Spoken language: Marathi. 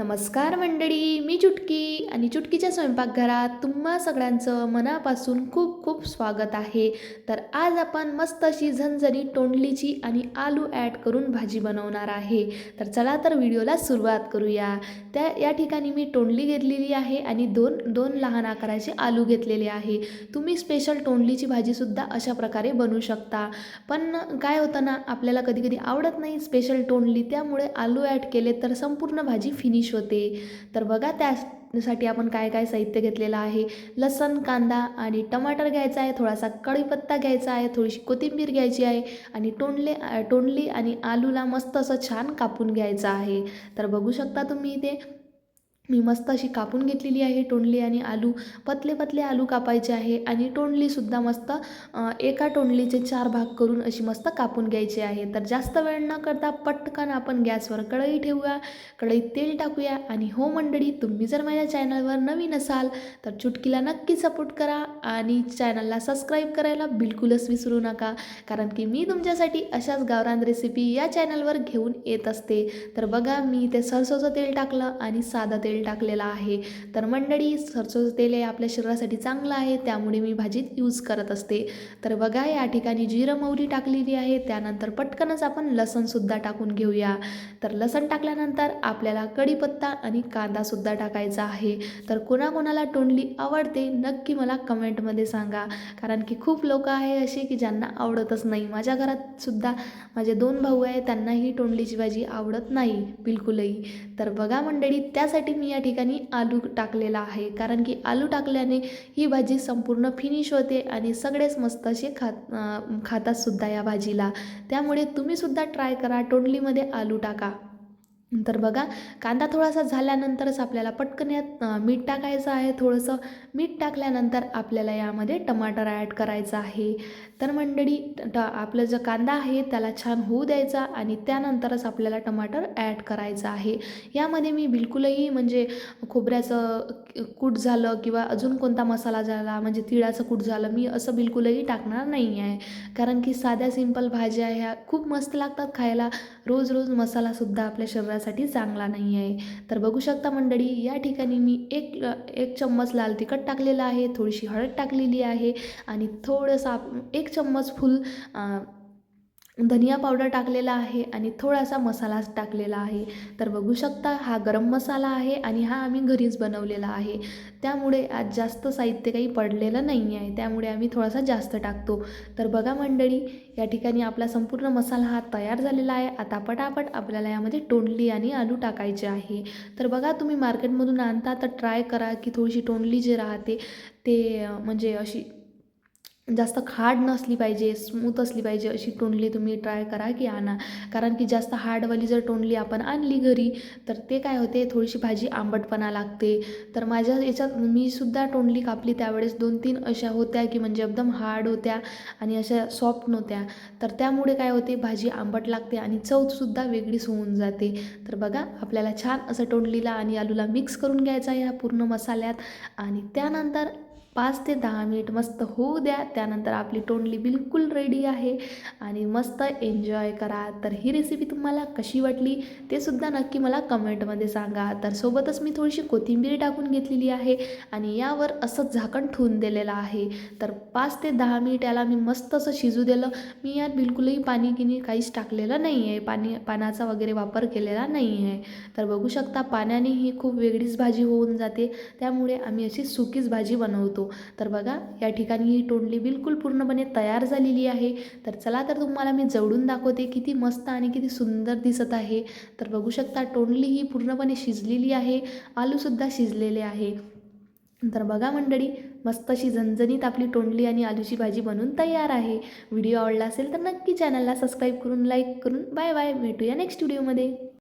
नमस्कार मंडळी मी चुटकी आणि चुटकीच्या स्वयंपाकघरात तुम्हा सगळ्यांचं मनापासून खूप खूप स्वागत आहे. तर आज आपण मस्त अशी झणझणी तोंडलीची आणि आलू ॲड करून भाजी बनवणार आहे. तर चला तर व्हिडिओला सुरुवात करूया. त्या या ठिकाणी मी तोंडली घेतलेली आहे आणि दोन दोन लहान आकाराचे आलू घेतलेले आहे. तुम्ही स्पेशल तोंडलीची भाजीसुद्धा अशा प्रकारे बनवू शकता. पण काय होतं ना आपल्याला कधी कधी आवडत नाही स्पेशल तोंडली त्यामुळे आलू ॲड केले तर संपूर्ण भाजी फिनिश होते. तर बघा त्यासाठी आपण काय काय साहित्य घेतलेलं आहे. लसण कांदा आणि टमाटर घ्यायचा आहे. थोडासा कढीपत्ता घ्यायचा आहे. थोडीशी कोथिंबीर घ्यायची आहे. आणि टोंडले टोंडली आणि आलूला मस्त असं छान कापून घ्यायचं आहे. तर बघू शकता तुम्ही इथे. मी मस्त अशी कापून घेतलेली आहे तोंडली आणि आलू. पतले पतले आलू कापायचे आहे आणि तोंडलीसुद्धा मस्त एका तोंडलीचे चार भाग करून अशी मस्त कापून घ्यायची आहे. तर जास्त वेळ न करता पटकन आपण गॅसवर कढई ठेवूया. कढईत तेल टाकूया आणि हो मंडळी तुम्ही जर माझ्या चॅनलवर नवीन असाल तर चुटकीला नक्की सपोर्ट करा आणि चॅनलला सबस्क्राईब करायला बिलकुलच विसरू नका. कारण की मी तुमच्यासाठी अशाच गावरान रेसिपी या चॅनलवर घेऊन येत असते. तर बघा मी ते सरसोचं तेल टाकलं आणि साधं तेल टाकलेलं आहे. तर मंडळी सरसोचं तेल हे आपल्या शरीरासाठी चांगलं आहे त्यामुळे मी भाजीत यूज करत असते. तर बघा या ठिकाणी जिरं मोहरी टाकलेली आहे. त्यानंतर पटकनच आपण लसणसुद्धा टाकून घेऊया. तर लसण टाकल्यानंतर आपल्याला कढीपत्ता आणि कांदासुद्धा टाकायचा आहे. तर कोणाकोणाला तोंडली आवडते नक्की मला कमेंटमध्ये सांगा. कारण की खूप लोक आहे असे की ज्यांना आवडतच नाही. माझ्या घरात सुद्धा माझे दोन भाऊ आहे त्यांनाही तोंडलीची भाजी आवडत नाही बिलकुलही. तर बघा मंडळी त्यासाठी मी या ठिकाणी आलू टाकलेला आहे. कारण की आलू टाकल्याने ही भाजी संपूर्ण फिनिश होते आणि सगळेच मस्त असे खात खातातसुद्धा या भाजीला. त्यामुळे तुम्हीसुद्धा ट्राय करा. तोंडलीमध्ये आलू टाका. तर बघा कांदा थोडासा झाल्यानंतरच आपल्याला पटकन यात मीठ टाकायचं आहे. थोडंसं मीठ टाकल्यानंतर आपल्याला यामध्ये टमाटर ॲड करायचं आहे. तर मंडळी ट आपलं जो कांदा आहे त्याला छान होऊ द्यायचा आणि त्यानंतरच आपल्याला टमाटर ॲड करायचं आहे. यामध्ये मी बिलकुलही म्हणजे खोबऱ्याचं कूट झालं किंवा अजून कोणता मसाला झाला म्हणजे तिळाचं कूट झालं मी असं बिलकुलही टाकणार नाही आहे. कारण की साध्या सिंपल भाज्या ह्या खूप मस्त लागतात खायला. रोज रोज मसालासुद्धा आपल्या शरीरात शरीरासाठी चांगला नाही आहे. तर बघू शकता मंडळी या ठिकाणी मी एक एक चम्मच लाल तिखट टाकलेलं आहे थोडीशी हळद टाकलेली आहे आणि थोडंसं एक चम्मच फुल धनिया पावडर टाकलेला आहे आणि थोडासा मसाला टाकलेला आहे. तर बघू शकता हा गरम मसाला आहे आणि हा आम्ही घरीच बनवलेला आहे. त्यामुळे आज जास्त साहित्य काही पडलेलं नाही आहे त्यामुळे आम्ही थोडासा जास्त टाकतो. तर बघा मंडळी या ठिकाणी आपला संपूर्ण मसाला हा तयार झालेला आहे. आता पटापट आपल्याला यामध्ये तोंडली आणि आलू टाकायचे आहे. तर बघा तुम्ही मार्केटमधून आणता तर ट्राय करा की थोडीशी तोंडली जी राहते ते म्हणजे अशी जास्त हार्ड नसली पाहिजे स्मूथ असली पाहिजे अशी तोंडली तुम्ही ट्राय करा की आणा. कारण की जास्त हार्डवाली जर टोनली आपण आणली घरी तर ते काय होते थोडीशी भाजी आंबटपणा लागते. तर माझ्या याच्यात मी सुद्धा तोंडली कापली त्यावेळेस दोन तीन अशा होत्या की म्हणजे एकदम हार्ड होत्या आणि अशा सॉफ्ट नव्हत्या. तर त्यामुळे काय होते भाजी आंबट लागते आणि चवसुद्धा वेगळीच होऊन जाते. तर बघा आपल्याला छान असं तोंडलीला आणि आलूला मिक्स करून घ्यायचा ह्या पूर्ण मसाल्यात. आणि त्यानंतर पाच ते दहा मिनिट मस्त होऊ द्या. त्यानंतर आपली तोंडली बिलकुल रेडी आहे. आणि मस्त एन्जॉय करा. तर ही रेसिपी तुम्हाला कशी वाटली ते सुद्धा नक्की मला कमेंटमध्ये सांगा. तर सोबतच मी थोडीशी कोथिंबीर टाकून घेतलेली आहे. आणि यावर असं झाकण ठेवून दिलेलं आहे. तर पाच ते दहा मिनिट याला मी मस्त असं शिजू दिलं. मी यात बिलकुलही पाणी गिनी काहीच टाकलेलं नाही आहे पाणी पाण्याचा वगैरे वापर केलेला नाही आहे तर बघू शकता पाण्याने ही खूप वेगळीच भाजी होऊन जाते. त्यामुळे आम्ही अशी सुकीच भाजी बनवतो. तर बघा या ठिकाणी ही तोंडली बिलकुल पूर्णपणे तयार झालेली आहे. तर चला तर तुम्हाला मी जवळून दाखवते किती मस्त आणि किती सुंदर दिसत आहे. तर बघू शकता तोंडली ही पूर्णपणे शिजलेली आहे आलूसुद्धा शिजलेले आहे. तर बघा मंडळी मस्त अशी झणझणीत आपली तोंडली आणि आलूची भाजी बनवून तयार आहे. व्हिडिओ आवडला असेल तर नक्की चॅनलला सबस्क्राईब करून लाईक करून बाय बाय. भेटूया नेक्स्ट व्हिडिओमध्ये